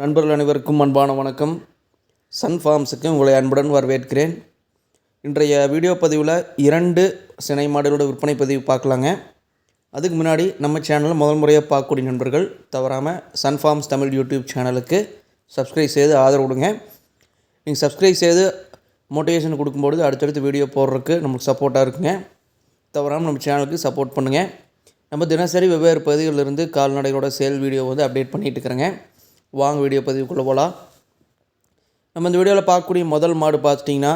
நண்பர்கள் அனைவருக்கும் அன்பான வணக்கம். சன் ஃபார்ம்ஸுக்கு உங்களை அன்புடன் வரவேற்கிறேன். இன்றைய வீடியோ பதிவில் இரண்டு சினை மாடுகளோட விற்பனை பதிவு பார்க்கலாங்க. அதுக்கு முன்னாடி நம்ம சேனலை முதல் முறையாக பார்க்கக்கூடிய நண்பர்கள் தவறாமல் சன் ஃபார்ம்ஸ் தமிழ் யூடியூப் சேனலுக்கு சப்ஸ்கிரைப் செய்து ஆதரவு கொடுங்க. நீங்கள் சப்ஸ்கிரைப் செய்து மோட்டிவேஷன் கொடுக்கும்பொழுது அடுத்தடுத்து வீடியோ போடுறதுக்கு நமக்கு சப்போர்ட்டாக இருக்குங்க. தவறாமல் நம்ம சேனலுக்கு சப்போர்ட் பண்ணுங்கள் நம்ம தினசரி வெவ்வேறு பகுதிகளிலிருந்து கால்நடைகளோட சேல் வீடியோ வந்து அப்டேட் பண்ணிகிட்டு இருக்கிறேங்க. வாங்க வீடியோ பதிவுக்குள்ளே போகலாம். நம்ம இந்த வீடியோவில் பார்க்கக்கூடிய முதல் மாடு பார்த்துட்டிங்கன்னா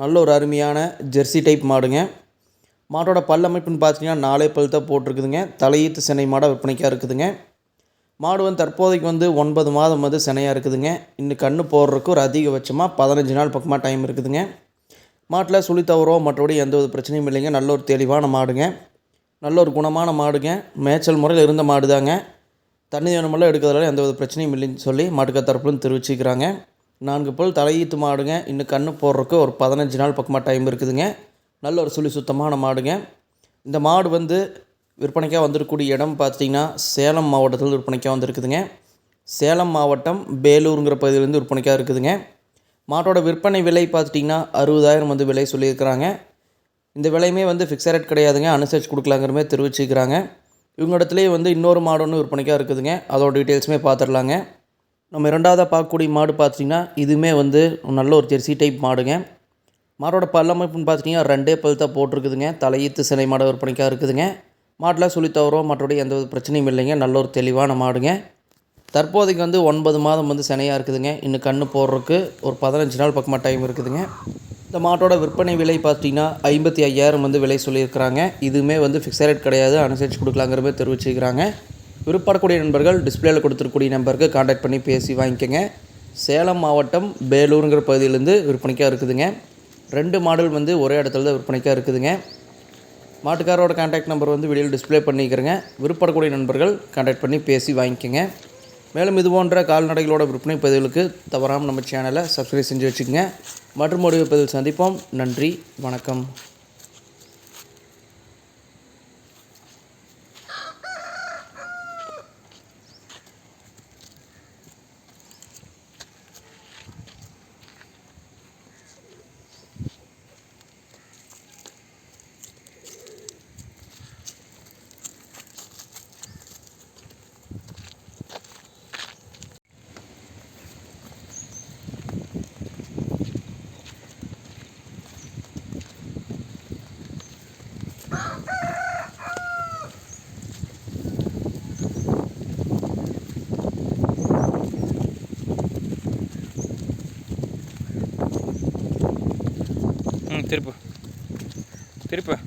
நல்ல ஒரு அருமையான ஜெர்சி டைப் மாடுங்க. மாட்டோட பல் அமைப்புன்னு பார்த்தீங்கன்னா நாலே பல் தான் போட்டிருக்குதுங்க. தலையீத்து சினை மாடாக விற்பனைக்காக இருக்குதுங்க. மாடு வந்து தற்போதைக்கு வந்து ஒன்பது மாதம் வந்து சினையாக இருக்குதுங்க. இன்னும் கன்று போடுறதுக்கு ஒரு அதிகபட்சமாக பதினஞ்சு நாள் பக்கமாக டைம் இருக்குதுங்க. மாட்டில் சுழி தவறோ மற்றபடி எந்த ஒரு பிரச்சனையும் இல்லைங்க. நல்ல ஒரு தெளிவான மாடுங்க. நல்ல ஒரு குணமான மாடுங்க. மேய்ச்சல் முறையில் இருந்த மாடு தாங்க தண்ணி வேணுமெல்லாம் எடுக்கிறதுனால எந்த ஒரு பிரச்சனையும் இல்லைன்னு சொல்லி மாட்டுக்கார் தரப்புலும் தெரிவிச்சுக்கிறாங்க நான்கு போல் தலையீத்து மாடுங்க. இன்னும் கன்று போடுறதுக்கு ஒரு பதினஞ்சு நாள் பக்கமாக டைம் இருக்குதுங்க. நல்ல ஒரு சுழி சுத்தமான மாடுங்க. இந்த மாடு வந்து விற்பனைக்காக வந்திருக்கக்கூடிய இடம் பார்த்திங்கன்னா சேலம் மாவட்டத்தில் விற்பனைக்காக வந்திருக்குதுங்க. சேலம் மாவட்டம் பேலூருங்கிற பகுதியிலேருந்து விற்பனைக்காக இருக்குதுங்க. மாட்டோட விற்பனை விலை பார்த்துட்டிங்கன்னா அறுபதாயிரம் வந்து விலை சொல்லியிருக்கிறாங்க. இந்த விலையுமே வந்து ஃபிக்ஸட் ரேட் கிடையாதுங்க. அனுசரித்து கொடுக்கலாங்கிற மாதிரி தெரிவிச்சுக்கிறாங்க இவங்கடத்துலேயே வந்து இன்னொரு மாடு ஒன்று விற்பனைக்காக இருக்குதுங்க. அதோட டீட்டெயில்ஸுமே பார்த்துடலாங்க நம்ம இரண்டாவதாக பார்க்கக்கூடிய மாடு பார்த்திங்கன்னா இதுவுமே வந்து நல்ல ஒரு ஜெர்சி டைப் மாடுங்க. மாடோட பல்லமைப்புன்னு பார்த்துட்டிங்கன்னா ரெண்டே பல் தான் போட்டிருக்குதுங்க. தலையீத்து சினை மாடு விற்பனைக்காக இருக்குதுங்க. மாட்டில் சொல்லி தவறோம் மற்றபடி எந்த ஒரு பிரச்சனையும் இல்லைங்க. நல்ல ஒரு தெளிவான மாடுங்க. தற்போதைக்கு வந்து ஒன்பது மாதம் வந்து சினையாக இருக்குதுங்க. இன்னும் கன்று போடுறதுக்கு ஒரு பதினஞ்சு நாள் பக்கமாக டைம் இருக்குதுங்க. இந்த மாட்டோட விற்பனை விலை பார்த்தீங்கன்னா ஐம்பத்தி ஐயாயிரம் வந்து விலை சொல்லியிருக்கிறாங்க. இதுவுமே வந்து ஃபிக்ஸட் ரேட் கிடையாது. அனுசரித்து கொடுக்கலாங்கிற மாதிரி தெரிவிச்சுக்கிறாங்க விருப்பப்படக்கூடிய நண்பர்கள் டிஸ்பிளேயில் கொடுத்துருக்கூடிய நம்பருக்கு காண்டாக்ட் பண்ணி பேசி வாங்கிக்கோங்க. சேலம் மாவட்டம் பேலூருங்கிற பகுதியிலேருந்து விற்பனைக்காக இருக்குதுங்க. ரெண்டு மாடல் வந்து ஒரே இடத்துல தான் விற்பனைக்காக இருக்குதுங்க. மாட்டுக்காரோட கான்டாக்ட் நம்பர் வந்து வீடியோவில் டிஸ்ப்ளே பண்ணிக்கிறேங்க. விருப்பப்படக்கூடிய நண்பர்கள் கான்டாக்ட் பண்ணி பேசி வாங்கிக்கோங்க. மேலும் இது போன்ற கால்நடைகளோட விற்பனை பதிவுகளுக்கு தவறாமல் நம்ம சேனலை சப்ஸ்கிரைப் செஞ்சு வச்சுக்கோங்க. மற்றும் ஒரு பதிவில் சந்திப்போம். நன்றி. வணக்கம். திருப்பு. திருப்பு.